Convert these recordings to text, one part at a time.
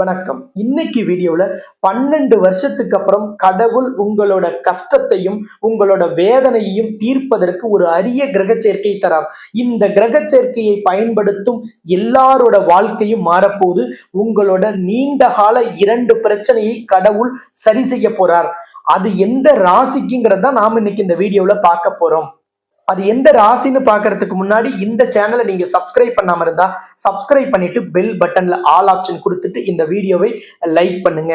வணக்கம். இன்னைக்கு வீடியோல பன்னெண்டு வருஷத்துக்கு அப்புறம் கடவுள் உங்களோட கஷ்டத்தையும் உங்களோட வேதனையையும் தீர்ப்பதற்கு ஒரு அரிய கிரக சேர்க்கை தரார். இந்த கிரக சேர்க்கையை பயன்படுத்தும் எல்லாரோட வாழ்க்கையும் மாறப்போது உங்களோட நீண்ட கால இரண்டு பிரச்சனையை கடவுள் சரி செய்ய போறார். அது எந்த ராசிக்குங்கிறத நாம் இன்னைக்கு இந்த வீடியோவில் பார்க்க போறோம். அது எந்த ராசின்னு பார்க்கறதுக்கு முன்னாடி இந்த சேனலை நீங்க சப்ஸ்கிரைப் பண்ணாம இருந்தா சப்ஸ்கிரைப் பண்ணிட்டு பெல் பட்டன்ல ஆல் ஆப்ஷன் கொடுத்துட்டு இந்த வீடியோவை லைக் பண்ணுங்க.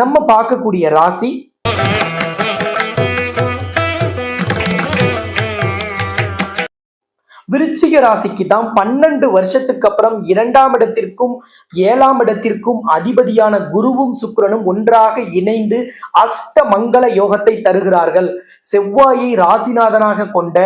நம்ம பார்க்கக்கூடிய ராசி விருச்சிக ராசிக்கு தான் பன்னெண்டு வருஷத்துக்கு அப்புறம் இரண்டாம் இடத்திற்கும் ஏழாம் இடத்திற்கும் அதிபதியான குருவும் சுக்கரனும் ஒன்றாக இணைந்து அஷ்ட மங்கள யோகத்தை தருகிறார்கள். செவ்வாயை ராசிநாதனாக கொண்ட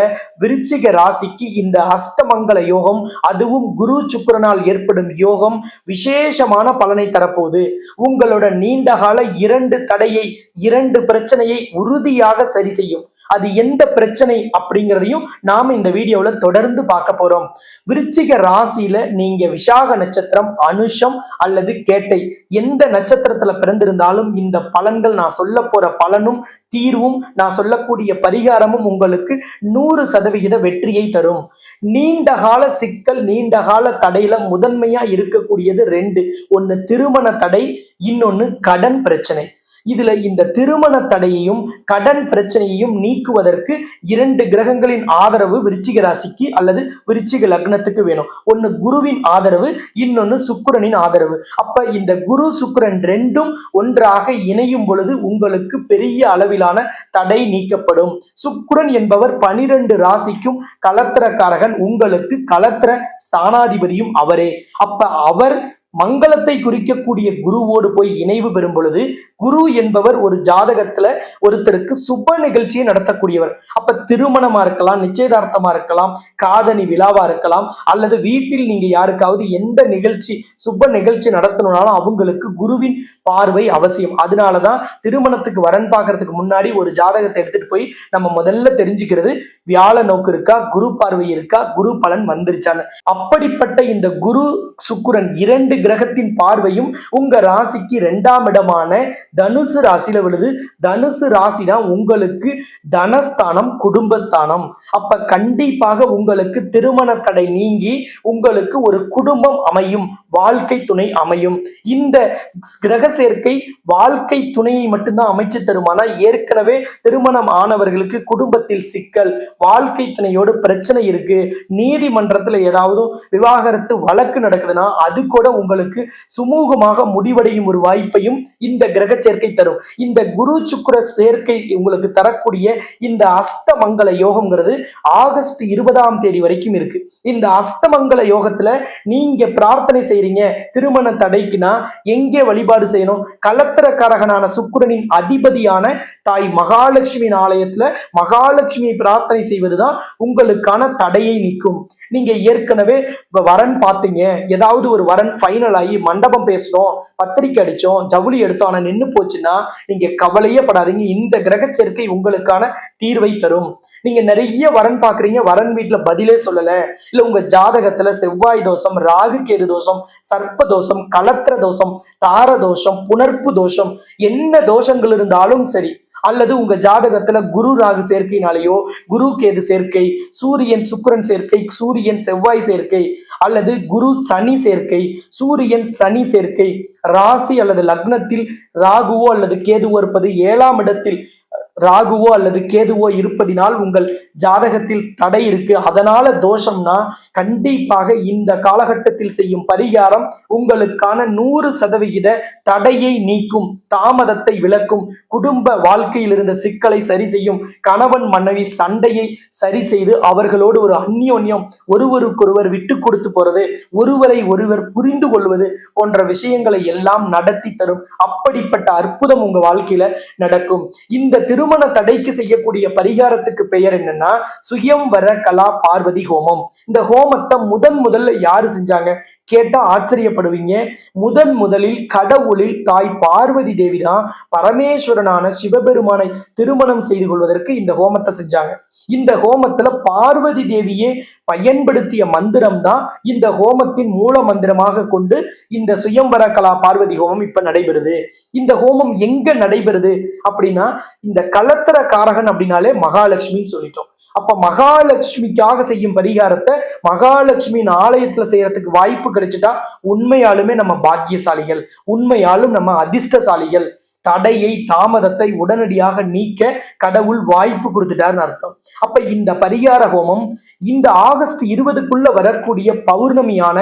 விருச்சிக ராசிக்கு இந்த அஷ்டமங்கல யோகம் அதுவும் குரு சுக்கரனால் ஏற்படும் யோகம் விசேஷமான பலனை தரப்போகுது. உங்களோட நீண்டகால இரண்டு தடையை இரண்டு பிரச்சனையை உறுதியாக சரி செய்யும். அது எந்த பிரச்சனை அப்படிங்கிறதையும் நாம இந்த வீடியோல தொடர்ந்து பார்க்க போறோம். விருச்சிக ராசியில நீங்க விசாக நட்சத்திரம் அனுஷம் அல்லது கேட்டை எந்த நட்சத்திரத்துல பிறந்திருந்தாலும் இந்த பலன்கள் நான் சொல்ல போற பலனும் தீர்வும் நான் சொல்லக்கூடிய பரிகாரமும் உங்களுக்கு நூறு சதவிகித வெற்றியை தரும். நீண்ட கால சிக்கல் நீண்ட கால தடையில முதன்மையா இருக்கக்கூடியது ரெண்டு. ஒன்னு திருமண தடை இன்னொன்னு கடன் பிரச்சனை. இதுல இந்த திருமண தடையையும் கடன் பிரச்சனையையும் நீக்குவதற்கு இரண்டு கிரகங்களின் ஆதரவு விருச்சிக ராசிக்கு அல்லது விருச்சிக லக்னத்துக்கு வேணும். ஒன்னு குருவின் ஆதரவு இன்னொன்னு சுக்கரனின் ஆதரவு. அப்ப இந்த குரு சுக்கரன் ரெண்டும் ஒன்றாக இணையும் பொழுது உங்களுக்கு பெரிய அளவிலான தடை நீக்கப்படும். சுக்கிரன் என்பவர் பனிரெண்டு ராசிக்கும் கலத்திரக்காரகன். உங்களுக்கு கலத்திர ஸ்தானாதிபதியும் அவரே. அப்ப அவர் மங்களத்தை குறிக்கக்கூடிய குருவோடு போய் இணைவு பெறும் பொழுது குரு என்பவர் ஒரு ஜாதகத்துல ஒருத்தருக்கு சுப நிகழ்ச்சியை நடத்தக்கூடியவர். அப்ப திருமணமா இருக்கலாம் நிச்சயதார்த்தமா இருக்கலாம் காதணி விழாவா இருக்கலாம் அல்லது வீட்டில் நீங்க யாருக்காவது எந்த நிகழ்ச்சி சுப நிகழ்ச்சி நடத்தணும்னாலும் அவங்களுக்கு குருவின் பார்வை அவசியம். அதனாலதான் திருமணத்துக்கு வரன் பார்க்கறதுக்கு முன்னாடி ஒரு ஜாதகத்தை எடுத்துட்டு போய் நம்ம முதல்ல தெரிஞ்சுக்கிறது வியாழ நோக்கு இருக்கா குரு பார்வை இருக்கா குரு பலன் வந்துருச்சான்னு. அப்படிப்பட்ட இந்த குரு சுக்குரன் இரண்டு கிரகத்தின் பார்வையும் உங்க ராசிக்கு இரண்டாம் இடமான தனுசு ராசியில விழுது. தனுசு ராசி தான் உங்களுக்கு தனஸ்தானம் குடும்பஸ்தானம். அப்ப கண்டிப்பாக உங்களுக்கு திருமண தடை நீங்கி உங்களுக்கு ஒரு குடும்பம் அமையும். வாழ்க்கை துணை அமையும். இந்த கிரக சேர்க்கை வாழ்க்கை துணையை மட்டும்தான் அமைச்சு தருமானா ஏற்கனவே திருமணம் ஆனவர்களுக்கு குடும்பத்தில் சிக்கல் வாழ்க்கை துணையோடு பிரச்சனை இருக்கு. நீதிமன்றத்துல ஏதாவது விவாகரத்து வழக்கு நடக்குதுன்னா அது கூட உங்களுக்கு சுமூகமாக முடிவடையும் ஒரு வாய்ப்பையும் இந்த கிரக சேர்க்கை தரும். இந்த குரு சுக்கர சேர்க்கை உங்களுக்கு தரக்கூடிய இந்த அஷ்டமங்கல யோகம்ங்கிறது ஆகஸ்ட் இருபதாம் தேதி வரைக்கும் இருக்கு. இந்த அஷ்டமங்கல யோகத்துல நீங்க பிரார்த்தனை செய்றீங்க திருமண தடைக்குனா எங்கே வழிபாடு செய்யணும்? கலத்திரக்காரகனான சுக்கரனின் அதிபதியான தாய் மகாலட்சுமியின் ஆலயத்துல மகாலட்சுமி பிரார்த்தனை செய்வதுதான் உங்களுக்கான தடையை நீக்கும். நீங்க ஏற்கனவே வரன் பார்த்தீங்க. ஏதாவது ஒரு வரன் ஃபைனல் ஆகி மண்டபம் பேசணும் பத்திரிக்கை அடிச்சோம் ஜவுளி எடுத்தோம் ஆனா நின்னு போச்சுன்னா நீங்க கவலையே படாதீங்க. இந்த கிரக சேர்க்கை உங்களுக்கான தீர்வை தரும். நீங்க நிறைய வரன் பாக்குறீங்க வரன் வீட்டுல பதிலே சொல்லல. இல்ல உங்க ஜாதகத்துல செவ்வாய் தோஷம் ராகு கேது தோஷம் சர்ப்ப தோஷம் கலத்திர தோஷம் தார தோஷம் புணர்ப்பு தோஷம் என்ன தோஷங்கள் இருந்தாலும் சரி அல்லது உங்க ஜாதகத்துல குரு ராகு சேர்க்கையினாலேயோ குரு கேது சேர்க்கை சூரியன் சுக்கரன் சேர்க்கை சூரியன் செவ்வாய் சேர்க்கை அல்லது குரு சனி சேர்க்கை சூரியன் சனி சேர்க்கை ராசி அல்லது லக்னத்தில் ராகுவோ அல்லது கேதுவோ இருப்பது ஏழாம் இடத்தில் ராகுவோ அல்லது கேதுவோ இருப்பதினால் உங்கள் ஜாதகத்தில் தடை இருக்கு. அதனால தோஷம்னா கண்டிப்பாக இந்த காலகட்டத்தில் செய்யும் பரிகாரம் உங்களுக்கான நூறு சதவிகித தடையை நீக்கும் தாமதத்தை விளக்கும் குடும்ப வாழ்க்கையில் இருந்த சிக்கலை சரி செய்யும் கணவன் மனைவி சண்டையை சரி செய்து அவர்களோடு ஒரு அந்யோன்யம் ஒருவருக்கொருவர் விட்டு கொடுத்து போறது ஒருவரை ஒருவர் புரிந்து கொள்வது போன்ற விஷயங்களை எல்லாம் நடத்தி தரும். அப்படிப்பட்ட அற்புதம் உங்க வாழ்க்கையில நடக்கும். இந்த திரு திருமண தடைக்கு செய்யக்கூடிய பரிகாரத்துக்கு பெயர் என்னன்னா சுயம் வர கலா பார்வதி ஹோமம். இந்த ஹோமத்தை முதன் முதல்ல யாரு செஞ்சாங்க? கேட்டா ஆச்சரியப்படுவீங்க. முதன் முதலில் கடவுளில் தாய் பார்வதி தேவி தான் பரமேஸ்வரனான சிவபெருமானை திருமணம் செய்து கொள்வதற்கு இந்த ஹோமத்தை செஞ்சாங்க. இந்த ஹோமத்துல பார்வதி தேவியே பயன்படுத்திய மந்திரம் தான் இந்த ஹோமத்தின் மூல மந்திரமாக கொண்டு இந்த சுயம்பர கலா பார்வதி ஹோமம் இப்ப நடைபெறுது. இந்த ஹோமம் எங்க நடைபெறுது அப்படின்னா இந்த கலத்தர காரகன் அப்படின்னாலே மகாலட்சுமின்னு சொல்லிட்டோம். அப்ப மகாலட்சுமிக்காக செய்யும் பரிகாரத்தை மகாலட்சுமியின் ஆலயத்துல செய்யறதுக்கு வாய்ப்பு கிடைச்சிட்டா உண்மையாலுமே நம்ம பாக்கியசாலிகள் உண்மையாலும் நம்ம அதிர்ஷ்டசாலிகள். தடையை தாமதத்தை உடனடியாக நீக்க கடவுள் வாய்ப்பு கொடுத்துட்டாருன்னு அர்த்தம். அப்ப இந்த பரிகார ஹோமம் இந்த ஆகஸ்ட் இருபதுக்குள்ள வரக்கூடிய பௌர்ணமியான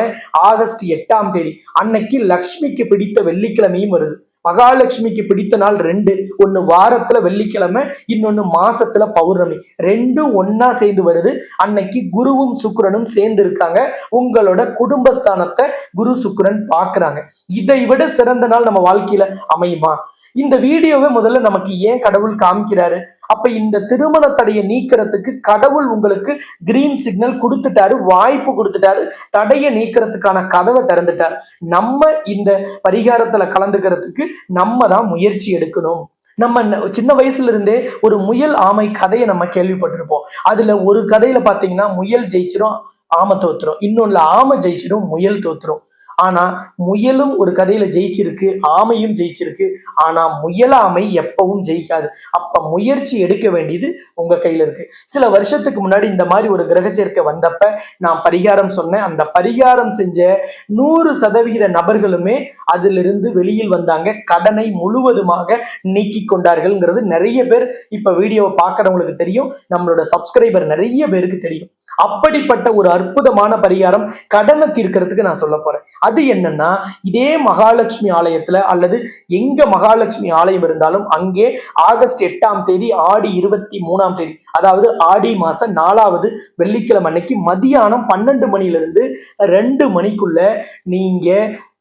ஆகஸ்ட் எட்டாம் தேதி அன்னைக்கு லக்ஷ்மிக்கு பிடித்த வெள்ளிக்கிழமையும் வருது. மகாலட்சுமிக்கு பிடித்த நாள் ரெண்டு. ஒன்னு வாரத்துல வெள்ளிக்கிழமை இன்னொன்னு மாசத்துல பௌர்ணமி. ரெண்டும் ஒன்னா சேர்ந்து வருது. அன்னைக்கு குருவும் சுக்கரனும் சேர்ந்து இருக்காங்க. உங்களோட குடும்பஸ்தானத்தை குரு சுக்கரன் பார்க்கறாங்க. இதை விட சிறந்த நாள் நம்ம வாழ்க்கையில அமையுமா? இந்த வீடியோவை முதல்ல நமக்கு ஏன் கடவுள் காமிக்கிறாரு? அப்ப இந்த திருமண தடையை நீக்கிறதுக்கு கடவுள் உங்களுக்கு கிரீன் சிக்னல் கொடுத்துட்டாரு வாய்ப்பு கொடுத்துட்டாரு தடையை நீக்கிறதுக்கான கதவை திறந்துட்டார். நம்ம இந்த பரிகாரத்துல கலந்துக்கிறதுக்கு நம்ம தான் முயற்சி எடுக்கணும். நம்ம சின்ன வயசுல இருந்தே ஒரு முயல் ஆமை கதையை நம்ம கேள்விப்பட்டிருப்போம். அதுல ஒரு கதையில பாத்தீங்கன்னா முயல் ஜெயிச்சிரும் ஆமை தோத்துரும். இன்னொன்னுல ஆமை ஜெயிச்சிரும் முயல் தோத்துரும். ஆனா முயலும் ஒரு கதையில ஜெயிச்சிருக்கு ஆமையும் ஜெயிச்சிருக்கு. ஆனா முயலாமை எப்பவும் ஜெயிக்காது. அப்ப முயற்சி எடுக்க வேண்டியது உங்க கையில இருக்கு. சில வருஷத்துக்கு முன்னாடி இந்த மாதிரி ஒரு கிரக சேர்க்கை வந்தப்ப நான் பரிகாரம் சொன்னேன். அந்த பரிகாரம் செஞ்ச நூறு சதவிகித நபர்களுமே அதிலிருந்து வெளியில் வந்தாங்க. கடனை முழுவதுமாக நீக்கி கொண்டார்கள்ங்கிறது நிறைய பேர் இப்ப வீடியோவை பார்க்குறவங்களுக்கு தெரியும். நம்மளோட சப்ஸ்கிரைபர் நிறைய பேருக்கு தெரியும். அப்படிப்பட்ட ஒரு அற்புதமான பரிகாரம் கடனை தீர்க்கிறதுக்கு நான் சொல்ல போறேன். அது என்னன்னா இதே மகாலட்சுமி ஆலயத்துல அல்லது எங்க மகாலட்சுமி ஆலயம் இருந்தாலும் அங்கே ஆகஸ்ட் எட்டாம் தேதி ஆடி இருபத்தி மூணாம் தேதி அதாவது ஆடி மாசம் நாலாவது வெள்ளிக்கிழமை அன்னைக்கு மதியானம் பன்னெண்டு மணிலிருந்து ரெண்டு மணிக்குள்ள நீங்க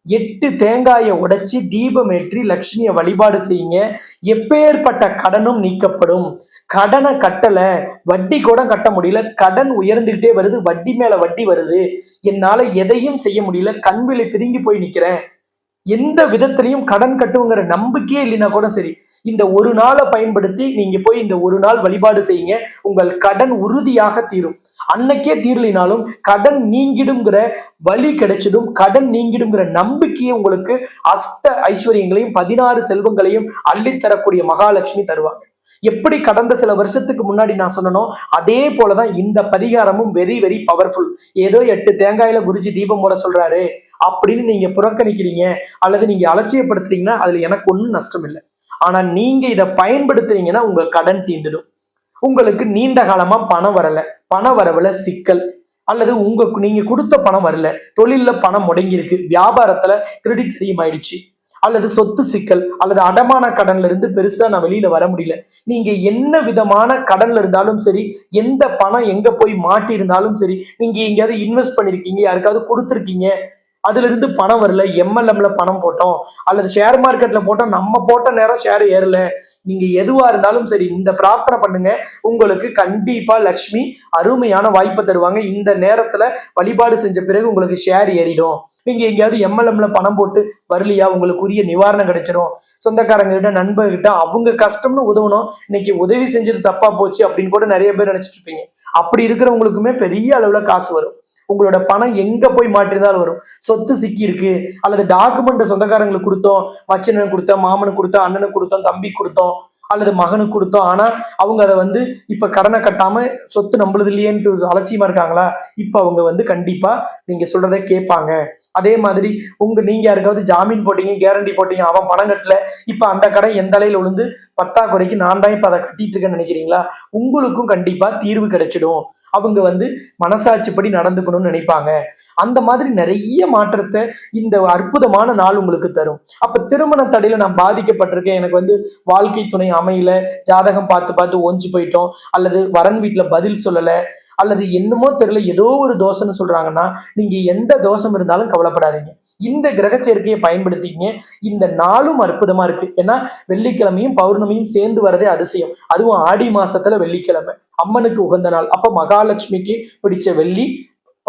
எட்டு தேங்காயை உடைச்சி தீபம் ஏற்றி லக்ஷ்மியை வழிபாடு செய்யுங்க. எப்பேற்பட்ட கடனும் நீக்கப்படும். கடனை கட்டலை வட்டி கூட கட்ட முடியல. கடன் உயர்ந்துகிட்டே வருது வட்டி மேல வட்டி வருது. என்னால எதையும் செய்ய முடியல. கண்விழி பிதுங்கி போய் நிக்கிறேன். எந்த விதத்திலையும் கடன் கட்டுங்கிற நம்பிக்கையே இல்லைன்னா கூட சரி. இந்த ஒரு நாளை பயன்படுத்தி நீங்க போய் இந்த ஒரு நாள் வழிபாடு செய்யுங்க. உங்கள் கடன் உறுதியாக தீரும். அன்னைக்கே தீரலினாலும் கடன் நீங்கிடுங்கிற வழி கிடைச்சிடும். கடன் நீங்கிடுங்கிற நம்பிக்கையை உங்களுக்கு அஷ்ட ஐஸ்வர்யங்களையும் பதினாறு செல்வங்களையும் அள்ளித்தரக்கூடிய மகாலட்சுமி தருவாங்க. எப்படி கடந்த சில வருஷத்துக்கு முன்னாடி நான் சொன்னனோ அதே போலதான் இந்த பரிகாரமும் வெரி வெரி பவர்ஃபுல் ஏதோ எட்டு தேங்காயில குருஜி தீபம் போட சொல்றாரு அப்படின்னு நீங்க புறக்கணிக்கிறீங்க அல்லது நீங்க அலட்சியப்படுத்துறீங்கன்னா அதுல எனக்கு ஒன்றும் நஷ்டம் இல்லை ஆனா நீங்க இதை பயன்படுத்துறீங்கன்னா உங்க கடன் தீந்துடும். உங்களுக்கு நீண்ட காலமா பணம் வரல. பண வரவுல சிக்கல். அல்லது உங்க நீங்க கொடுத்த பணம் வரல. தொழில்ல பணம் முடங்கி இருக்கு வியாபாரத்துல கிரெடிட் அதிகமாயிடுச்சு அல்லது சொத்து சிக்கல். அல்லது அடமான கடன்ல இருந்து பெருசா நான் வெளியில வர முடியல. நீங்க என்ன விதமான கடன்ல இருந்தாலும் சரி எந்த பணம் எங்க போய் மாட்டி இருந்தாலும் சரி நீங்க எங்கேயாவது இன்வெஸ்ட் பண்ணிருக்கீங்க யாருக்காவது கொடுத்துருக்கீங்க அதுல இருந்து பணம் வரல எம்எல்எம்ல பணம் போட்டோம் அல்லது ஷேர் மார்க்கெட்ல போட்டோம் நம்ம போட்ட நேரம் ஷேர் ஏறல. நீங்க எதுவா இருந்தாலும் சரி இந்த பிரார்த்தனை பண்ணுங்க. உங்களுக்கு கண்டிப்பா லக்ஷ்மி அருமையான வாய்ப்பை தருவாங்க. இந்த நேரத்துல வழிபாடு செஞ்ச பிறகு உங்களுக்கு ஷேர் ஏறிடும். நீங்க எங்கேயாவது எம்எல்எம்ல பணம் போட்டு வரலையா? உங்களுக்கு உரிய நிவாரணம் கிடைச்சிரும். சொந்தக்காரங்க கிட்ட நண்பர்கிட்ட அவங்க கஷ்டம்னு உதவணும். இன்னைக்கு உதவி செஞ்சது தப்பா போச்சு அப்படின்னு கூட நிறைய பேர் நினைச்சிட்டு இருப்பீங்க. அப்படி இருக்கிறவங்களுக்குமே பெரிய அளவுல காசு வரும். உங்களோட பணம் எங்க போய் மாட்டிருந்தாலும் வரும். சொத்து சிக்கி இருக்கு அல்லது டாக்குமெண்ட் சொந்தக்காரங்களுக்கு கொடுத்தோம். மச்சனுக்கு கொடுத்தோம் மாமனுக்கு கொடுத்தோம் அண்ணனுக்கு கொடுத்தோம் தம்பி கொடுத்தோம் அல்லது மகனுக்கு கொடுத்தோம். ஆனா அவங்க அதை வந்து இப்ப கடனை கட்டாம சொத்து நம்மளுது இல்லையேன்ட்டு அலட்சியமா இருக்காங்களா? இப்ப அவங்க வந்து கண்டிப்பா நீங்க சொல்றதை கேட்பாங்க. அதே மாதிரி உங்க நீங்க யாருக்காவது ஜாமீன் போட்டீங்க கேரண்டி போட்டீங்க அவன் பணம் கட்டல. இப்ப அந்த கடை எந்த அலையில விழுந்து பத்தாக்குறைக்கு நான் தான் இப்ப அதை கட்டிட்டு இருக்கேன்னு நினைக்கிறீங்களா? உங்களுக்கும் கண்டிப்பா தீர்வு கிடைச்சிடும். அவங்க வந்து மனசாட்சிப்படி நடந்துக்கணும்னு நினைப்பாங்க. அந்த மாதிரி நிறைய மாற்றத்தை இந்த அற்புதமான நாள் உங்களுக்கு தரும். அப்ப திருமண தடையில நான் பாதிக்கப்பட்டிருக்கேன். எனக்கு வந்து வாழ்க்கை துணை அமையல. ஜாதகம் பார்த்து பார்த்து ஒஞ்சு போயிட்டோம். அல்லது வரன் வீட்டுல பதில் சொல்லல. அல்லது என்னமோ தெரியல ஏதோ ஒரு தோஷம்னு சொல்றாங்கன்னா நீங்க எந்த தோஷம் இருந்தாலும் கவலைப்படாதீங்க. இந்த கிரக சேர்க்கையை பயன்படுத்திங்க இந்த நாளும் அற்புதமா இருக்கு. ஏன்னா வெள்ளிக்கிழமையும் பௌர்ணமியும் சேர்ந்து வரதே அதிசயம். அதுவும் ஆடி மாசத்துல வெள்ளிக்கிழமை. அம்மனுக்கு உகந்த நாள். அப்ப மகாலட்சுமிக்கு பிடிச்ச வெள்ளி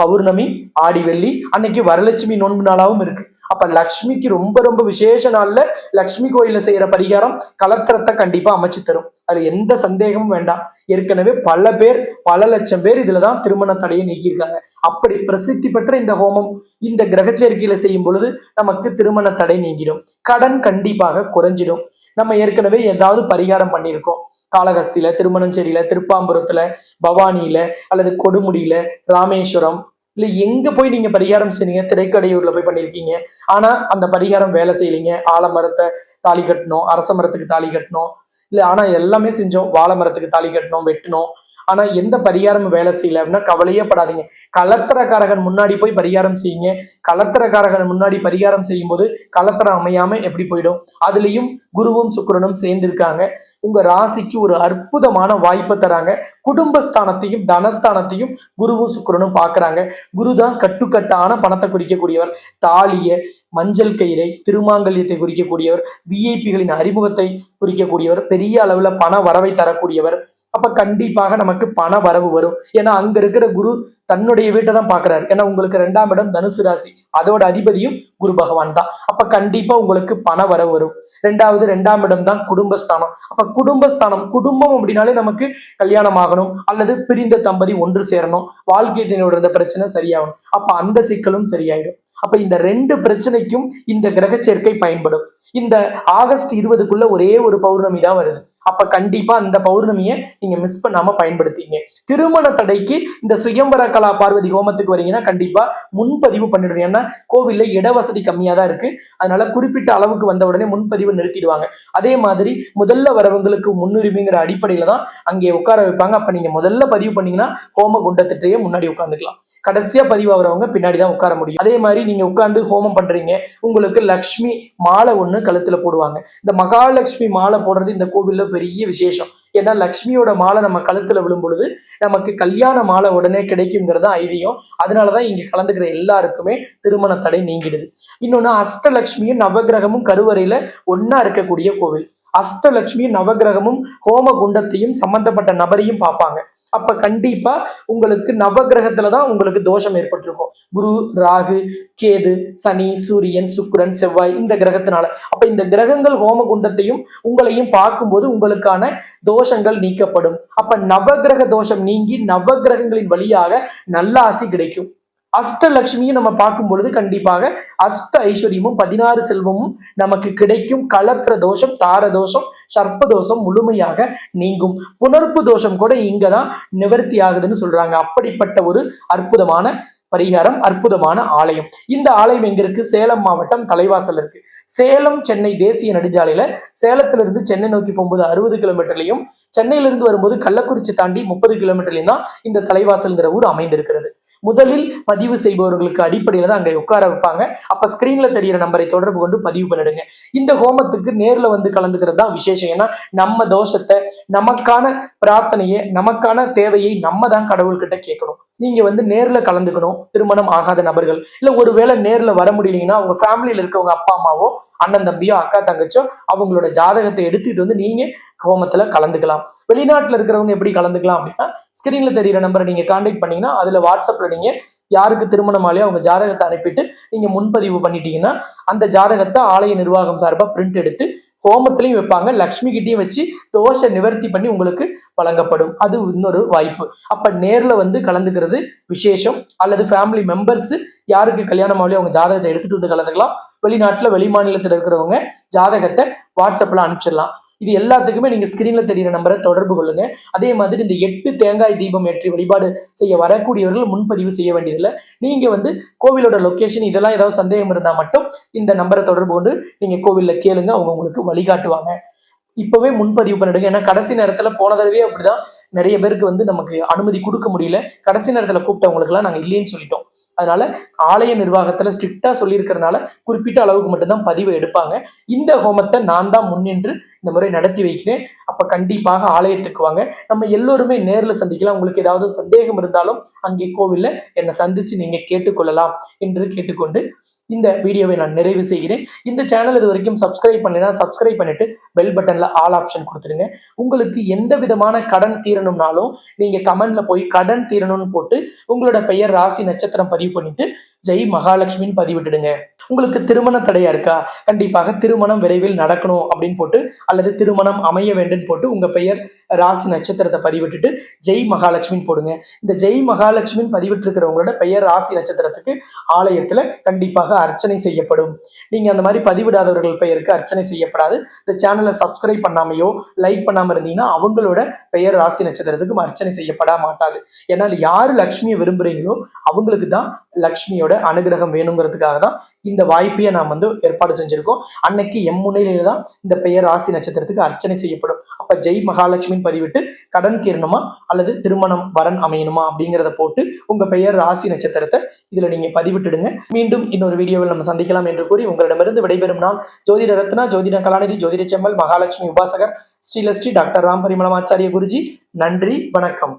பௌர்ணமி ஆடி வெள்ளி அன்னைக்கு வரலட்சுமி நோன்பு நாளாவும் இருக்கு. அப்ப லக்ஷ்மிக்கு ரொம்ப ரொம்ப விசேஷ நாள்ல லக்ஷ்மி கோயில செய்யற பரிகாரம் கலத்திரத்தை கண்டிப்பா அமைச்சு தரும். அதுல எந்த சந்தேகமும் வேண்டாம். ஏற்கனவே பல பேர் பல லட்சம் பேர் இதுலதான் திருமண தடையை நீக்கியிருக்காங்க. அப்படி பிரசித்தி பெற்ற இந்த ஹோமம் இந்த கிரக சேர்க்கையில செய்யும் பொழுது நமக்கு திருமண தடை நீங்கிடும். கடன் கண்டிப்பாக குறைஞ்சிடும். நம்ம ஏற்கனவே ஏதாவது பரிகாரம் பண்ணியிருக்கோம். காளகஸ்தியில திருமணஞ்சேரியில திருப்பாம்புரத்துல பவானியில அல்லது கொடுமுடியில ராமேஸ்வரம் இல்ல எங்க போய் நீங்க பரிகாரம் செய்யுங்க திரைக்கடையூர்ல போய் பண்ணிருக்கீங்க. ஆனா அந்த பரிகாரம் வேலை செய்யலீங்க. ஆலமரத்தை தாலி கட்டணும் அரச மரத்துக்கு தாலி கட்டணும். இல்ல ஆனா எல்லாமே செஞ்சோம். வாழை மரத்துக்கு தாலி கட்டணும் வெட்டணும். ஆனா எந்த பரிகாரமும் வேலை செய்யல அப்படின்னா கவலையே படாதீங்க. கலத்திரக்காரகன் முன்னாடி போய் பரிகாரம் செய்யுங்க. கலத்திரக்காரகன் முன்னாடி பரிகாரம் செய்யும் போது கலத்திரம் அமையாம எப்படி போயிடும்? அதுலயும் குருவும் சுக்கரனும் சேர்ந்திருக்காங்க. உங்க ராசிக்கு ஒரு அற்புதமான வாய்ப்பை தராங்க. குடும்பஸ்தானத்தையும் தனஸ்தானத்தையும் குருவும் சுக்கிரனும் பாக்குறாங்க. குரு தான் கட்டுக்கட்டான பணத்தை குறிக்கக்கூடியவர் தாலிய மஞ்சள் கயிறை திருமாங்கல்யத்தை குறிக்கக்கூடியவர். விஐபிகளின் அறிமுகத்தை குறிக்கக்கூடியவர். பெரிய அளவுல பண வரவை தரக்கூடியவர். அப்ப கண்டிப்பாக நமக்கு பண வரவு வரும். ஏன்னா அங்க இருக்கிற குரு தன்னுடைய வீட்டை தான் பாக்குறாரு ஏன்னா உங்களுக்கு ரெண்டாம் இடம் தனுசு ராசி. அதோட அதிபதியும் குரு பகவான் தான். அப்ப கண்டிப்பா உங்களுக்கு பண வரவு வரும். ரெண்டாவது ரெண்டாம் இடம் தான் குடும்பஸ்தானம். அப்ப குடும்பஸ்தானம் குடும்பம் அப்படின்னாலே நமக்கு கல்யாணம் ஆகணும். அல்லது பிரிந்த தம்பதி ஒன்று சேரணும். வாழ்க்கை துணையோட இருந்த பிரச்சனை சரியாகணும். அப்ப அந்த சிக்கலும் சரியாயிடும். அப்ப இந்த ரெண்டு பிரச்சனைக்கும் இந்த கிரக சேர்க்கை பயன்படும். இந்த ஆகஸ்ட் இருபதுக்குள்ள ஒரே ஒரு பௌர்ணமி தான் வருது. அப்ப கண்டிப்பா அந்த பௌர்ணமியை நீங்க மிஸ் பண்ணாம பயன்படுத்திங்க. திருமண தடைக்கு இந்த சுயம்பர கலா பார்வதி ஹோமத்துக்கு வரீங்கன்னா கண்டிப்பா முன்பதிவு பண்ணிடுங்க. ஏன்னா கோவில்ல இட வசதி கம்மியா தான் இருக்கு. அதனால குறிப்பிட்ட அளவுக்கு வந்த உடனே முன்பதிவு நிறுத்திடுவாங்க. அதே மாதிரி முதல்ல வரவங்களுக்கு முன்னுரிமைங்கிற அடிப்படையில தான் அங்கே உட்கார வைப்பாங்க. அப்ப நீங்க முதல்ல பதிவு பண்ணீங்கன்னா ஹோம குண்டத்திட்டே முன்னாடி உட்காந்துக்கலாம். கடைசியா பதிவாகிறவங்க பின்னாடி தான் உட்கார முடியும். அதே மாதிரி நீங்க உட்கார்ந்து ஹோமம் பண்றீங்க உங்களுக்கு லக்ஷ்மி மாலை ஒண்ணு கழுத்துல போடுவாங்க. இந்த மகாலட்சுமி மாலை போடுறது இந்த கோவில்ல பெரிய விசேஷம். ஏன்னா லக்ஷ்மியோட மாலை நம்ம கழுத்துல விழும் பொழுது நமக்கு கல்யாண மாலை உடனே கிடைக்குங்கிறது ஐதீகம். அதனாலதான் இங்க கலந்துக்கிற எல்லாருக்குமே திருமண தடை நீங்கிடுது. இன்னொன்னு அஷ்டலக்ஷ்மியும் நவகிரகமும் கருவறையில ஒன்னா இருக்கக்கூடிய கோவில். அஷ்டலட்சுமி நவகிரகமும் ஹோம குண்டத்தையும் சம்பந்தப்பட்ட நபரையும் பார்ப்பாங்க. அப்ப கண்டிப்பா உங்களுக்கு நவகிரகத்துல தான் உங்களுக்கு தோஷம் ஏற்பட்டிருக்கும். குரு ராகு கேது சனி சூரியன் சுக்கரன் செவ்வாய் இந்த கிரகத்தினால. அப்ப இந்த கிரகங்கள் ஹோம குண்டத்தையும் உங்களையும் பார்க்கும்போது உங்களுக்கான தோஷங்கள் நீக்கப்படும். அப்ப நவகிரக தோஷம் நீங்கி நவகிரகங்களின் வழியாக நல்ல ஆசி கிடைக்கும். அஷ்டலட்சுமியும் நம்ம பார்க்கும் பொழுது கண்டிப்பாக அஷ்ட ஐஸ்வர்யமும் பதினாறு செல்வமும் நமக்கு கிடைக்கும். களத்திர தோஷம் தார தோஷம் சர்ப்ப தோஷம் முழுமையாக நீங்கும். புணர்ப்பு தோஷம் கூட இங்கதான் நிவர்த்தி ஆகுதுன்னு சொல்றாங்க. அப்படிப்பட்ட ஒரு அற்புதமான பரிகாரம் அற்புதமான ஆலயம். இந்த ஆலயம் எங்க இருக்கு? சேலம் மாவட்டம் தலைவாசல் இருக்கு. சேலம் சென்னை தேசிய நெடுஞ்சாலையில சேலத்திலிருந்து சென்னை நோக்கி போகும்போது அறுபது கிலோமீட்டர்லையும் சென்னையில இருந்து வரும்போது கள்ளக்குறிச்சி தாண்டி முப்பது கிலோமீட்டர்லையும் தான் இந்த தலைவாசல்ங்கிற ஊர் அமைந்திருக்கிறது. முதலில் பதிவு செய்பவர்களுக்கு அடிப்படையில தான் அங்க உட்கார வைப்பாங்க. அப்ப ஸ்கிரீன்ல தெரியிற நம்பரை தொடர்பு கொண்டு பதிவு பண்ணிடுங்க. இந்த ஹோமத்துக்கு நேர்ல வந்து கலந்துக்கிறது தான் விசேஷம். ஏன்னா நம்ம தோஷத்தை நமக்கான பிரார்த்தனையை நமக்கான தேவையை நம்ம தான் கடவுள்கிட்ட கேட்கணும். நீங்க வந்து நேர்ல கலந்துக்கணும் திருமணம் ஆகாத நபர்கள். இல்ல ஒருவேளை நேர்ல வர முடியலீங்கன்னா உங்க ஃபேமிலியில இருக்கவங்க அப்பா அம்மாவோ அண்ணன் தம்பியோ அக்கா தங்கச்சோ அவங்களோட ஜாதகத்தை எடுத்துட்டு வந்து நீங்க ஹோமத்துல கலந்துக்கலாம். வெளிநாட்டுல இருக்கிறவங்க எப்படி கலந்துக்கலாம் அப்படின்னா ஸ்கிரீன்ல தெரியிற நம்பரை நீங்க கான்டாக்ட் பண்ணீங்கன்னா அதுல வாட்ஸ்அப்ல நீங்க யாருக்கு திருமணம் ஆலையோ அவங்க ஜாதகத்தை அனுப்பிட்டு நீங்க முன்பதிவு பண்ணிட்டீங்கன்னா அந்த ஜாதகத்தை ஆலய நிர்வாகம் சார்பா பிரிண்ட் எடுத்து ஹோமத்திலையும் வைப்பாங்க லக்ஷ்மி கிட்டையும் வச்சு தோஷ நிவர்த்தி பண்ணி உங்களுக்கு வழங்கப்படும். அது இன்னொரு வாய்ப்பு. அப்ப நேர்ல வந்து கலந்துக்கிறது விசேஷம். அல்லது ஃபேமிலி மெம்பர்ஸ் யாருக்கு கல்யாணம் ஆகலையோ அவங்க ஜாதகத்தை எடுத்துட்டு வந்து கலந்துக்கலாம். வெளிநாட்டுல வெளி மாநிலத்தில் இருக்கிறவங்க ஜாதகத்தை வாட்ஸ்அப்ல அனுப்பிச்சிடலாம். இது எல்லாத்துக்குமே நீங்கள் ஸ்க்ரீனில் தெரியிற நம்பரை தொடர்பு கொள்ளுங்கள் அதே மாதிரி இந்த எட்டு தேங்காய் தீபம் ஏற்றி வழிபாடு செய்ய வரக்கூடியவர்கள் முன்பதிவு செய்ய வேண்டியதில்லை. நீங்கள் வந்து கோவிலோட லொக்கேஷன் இதெல்லாம் ஏதாவது சந்தேகம் இருந்தால் மட்டும் இந்த நம்பரை தொடர்பு கொண்டு நீங்கள் கோவிலில் கேளுங்க அவங்க உங்களுக்கு வழிகாட்டுவாங்க. இப்போவே முன்பதிவு பண்ணிடுங்க. ஏன்னா கடைசி நேரத்தில் போன தடவையே அப்படிதான் நிறைய பேருக்கு வந்து நமக்கு அனுமதி கொடுக்க முடியல. கடைசி நேரத்தில் கூப்பிட்டவங்களுக்குலாம் நாங்கள் இல்லைன்னு சொல்லிட்டோம். அதனால ஆலய நிர்வாகத்துல ஸ்ட்ரிக்டா சொல்லியிருக்கிறதுனால குறிப்பிட்ட அளவுக்கு மட்டும்தான் பதிவு எடுப்பாங்க. இந்த ஹோமத்தை நான் தான் முன்னின்று இந்த முறை நடத்தி வைக்கிறேன். அப்ப கண்டிப்பாக ஆலயத்துக்கு வாங்க. நம்ம எல்லோருமே நேர்ல சந்திக்கலாம். உங்களுக்கு ஏதாவது சந்தேகம் இருந்தாலும் அங்கே கோவில்ல என்னை சந்திச்சு நீங்க கேட்டுக்கொள்ளலாம் என்று கேட்டுக்கொண்டு இந்த வீடியோவை நான் நிறைவு செய்கிறேன். இந்த சேனல் இது வரைக்கும் சப்ஸ்கிரைப் பண்ணினா சப்ஸ்கிரைப் பண்ணிட்டு பெல் பட்டன்ல ஆல் ஆப்ஷன் கொடுத்துருங்க உங்களுக்கு எந்த விதமான கடன் தீரணும்னாலும் நீங்க கமெண்ட்ல போய் கடன் தீரணும்னு போட்டு உங்களோட பெயர் ராசி நட்சத்திரம் பதிவு பண்ணிட்டு ஜெய் மகாலட்சுமின்னு பதிவிட்டுடுங்க. உங்களுக்கு திருமண தடையா இருக்கா? கண்டிப்பாக திருமணம் விரைவில் நடக்கணும் அப்படின்னு போட்டு அல்லது திருமணம் அமைய வேண்டும் போட்டு உங்க பெயர் ராசி நட்சத்திரத்தை பதிவிட்டுட்டு ஜெய் மகாலட்சுமின்னு போடுங்க. இந்த ஜெய் மகாலட்சுமின்னு பதிவிட்டு இருக்கிறவங்களோட பெயர் ராசி நட்சத்திரத்துக்கு ஆலயத்துல கண்டிப்பாக அர்ச்சனை செய்யப்படும். நீங்க அந்த மாதிரி பதிவிடாதவர்கள் பெயருக்கு அர்ச்சனை செய்யப்படாது. இந்த சேனலை சப்ஸ்கிரைப் பண்ணாமையோ லைக் பண்ணாம இருந்தீங்கன்னா அவங்களோட பெயர் ராசி நட்சத்திரத்துக்கும் அர்ச்சனை செய்யப்பட மாட்டாது. ஏன்னால் யாரு லக்ஷ்மியை விரும்புறீங்களோ அவங்களுக்கு தான் லக்ஷ்மியோட அனுகிரகம் வேணுங்கிறதுக்காக தான் இந்த வாய்ப்பையை நாம் வந்து ஏற்பாடு செஞ்சிருக்கோம். அன்னைக்கு எம்முனையில தான் இந்த பெயர் ராசி நட்சத்திரத்துக்கு அர்ச்சனை செய்யப்படும். அப்ப ஜெய் மகாலட்சுமின்னு பதிவிட்டு கடன் தீரணுமா அல்லது திருமணம் வரன் அமையணுமா அப்படிங்கிறத போட்டு உங்க பெயர் ராசி நட்சத்திரத்தை இதுல நீங்க பதிவிட்டுடுங்க. மீண்டும் இன்னொரு வீடியோவில் நம்ம சந்திக்கலாம் என்று கூறி உங்களிடமிருந்து விடைபெறும் நாள் ஜோதிட ரத்னா ஜோதிட கலாநிதி ஜோதிட செம்மல் மகாலட்சுமி உபாசகர் ஸ்ரீலஸ்ரீ டாக்டர் ராம் பரிமளமாச்சாரிய குருஜி நன்றி வணக்கம்.